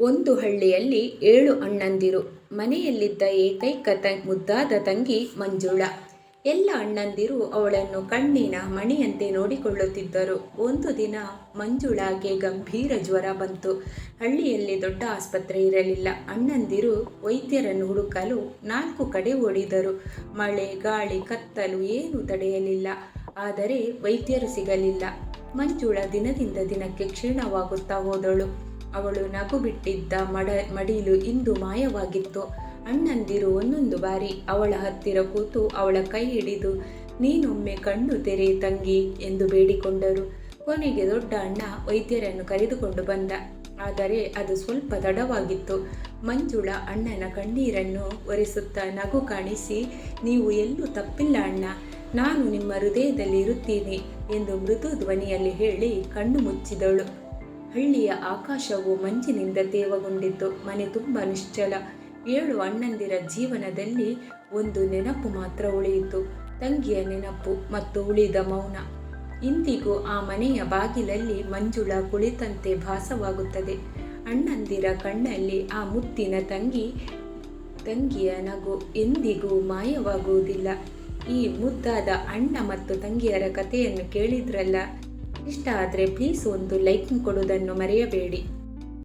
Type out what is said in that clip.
ಒಂದು ಹಳ್ಳಿಯಲ್ಲಿ ಏಳು ಅಣ್ಣಂದಿರು. ಮನೆಯಲ್ಲಿದ್ದ ಏಕೈಕ ತ, ಮುದ್ದಾದ ತಂಗಿ ಮಂಜುಳ. ಎಲ್ಲ ಅಣ್ಣಂದಿರು ಅವಳನ್ನು ಕಣ್ಣಿನ ಮಣಿಯಂತೆ ನೋಡಿಕೊಳ್ಳುತ್ತಿದ್ದರು. ಒಂದು ದಿನ ಮಂಜುಳಾಗೆ ಗಂಭೀರ ಜ್ವರ ಬಂತು. ಹಳ್ಳಿಯಲ್ಲಿ ದೊಡ್ಡ ಆಸ್ಪತ್ರೆ ಇರಲಿಲ್ಲ. ಅಣ್ಣಂದಿರು ವೈದ್ಯರನ್ನು ಹುಡುಕಲು ನಾಲ್ಕು ಕಡೆ ಓಡಿದರು. ಮಳೆ, ಗಾಳಿ, ಕತ್ತಲು ಏನೂ ತಡೆಯಲಿಲ್ಲ. ಆದರೆ ವೈದ್ಯರು ಸಿಗಲಿಲ್ಲ. ಮಂಜುಳ ದಿನದಿಂದ ದಿನಕ್ಕೆ ಕ್ಷೀಣವಾಗುತ್ತಾ ಹೋದಳು. ಅವಳು ನಗು ಬಿಟ್ಟಿದ್ದ ಮಡ ಮಡಿಲು ಇಂದು ಮಾಯವಾಗಿತ್ತು. ಅಣ್ಣಂದಿರು ಒಂದೊಂದು ಬಾರಿ ಅವಳ ಹತ್ತಿರ ಕೂತು ಅವಳ ಕೈ ಹಿಡಿದು, ನೀನೊಮ್ಮೆ ಕಣ್ಣು ತೆರೆ ತಂಗಿ ಎಂದು ಬೇಡಿಕೊಂಡರು. ಕೊನೆಗೆ ದೊಡ್ಡ ಅಣ್ಣ ವೈದ್ಯರನ್ನು ಕರೆದುಕೊಂಡು ಬಂದ. ಆದರೆ ಅದು ಸ್ವಲ್ಪ ತಡವಾಗಿತ್ತು ಮಂಜುಳ ಅಣ್ಣನ ಕಣ್ಣೀರನ್ನು ಒರೆಸುತ್ತಾ ನಗು ಕಾಣಿಸಿ, ನೀವು ಎಲ್ಲೂ ತಪ್ಪಿಲ್ಲ ಅಣ್ಣ. ನಾನು ನಿಮ್ಮ ಹೃದಯದಲ್ಲಿ ಇರುತ್ತೀನಿ ಎಂದು ಮೃದು ಧ್ವನಿಯಲ್ಲಿ ಹೇಳಿ ಕಣ್ಣು ಮುಚ್ಚಿದಳು. ಹಳ್ಳಿಯ ಆಕಾಶವು ಮಂಜಿನಿಂದ ತೇವಗೊಂಡಿತ್ತು. ಮನೆ ತುಂಬ ನಿಶ್ಚಲ. ಏಳು ಅಣ್ಣಂದಿರ ಜೀವನದಲ್ಲಿ ಒಂದು ನೆನಪು ಮಾತ್ರ ಉಳಿಯಿತು. ತಂಗಿಯ ನೆನಪು ಮತ್ತು ಉಳಿದ ಮೌನ. ಇಂದಿಗೂ ಆ ಮನೆಯ ಬಾಗಿಲಲ್ಲಿ ಮಂಜುಳ ಕುಳಿತಂತೆ ಭಾಸವಾಗುತ್ತದೆ. ಅಣ್ಣಂದಿರ ಕಣ್ಣಲ್ಲಿ ಆ ಮುತ್ತಿನ ತಂಗಿ, ತಂಗಿಯ ನಗು ಎಂದಿಗೂ ಮಾಯವಾಗುವುದಿಲ್ಲ. ಈ ಮುದ್ದಾದ ಅಣ್ಣ ಮತ್ತು ತಂಗಿಯರ ಕಥೆಯನ್ನು ಕೇಳಿದ್ರಲ್ಲ? ಇಷ್ಟ ಆದರೆ ಪ್ಲೀಸ್ ಒಂದು ಲೈಕ್ ಕೊಡುವುದನ್ನು ಮರೆಯಬೇಡಿ.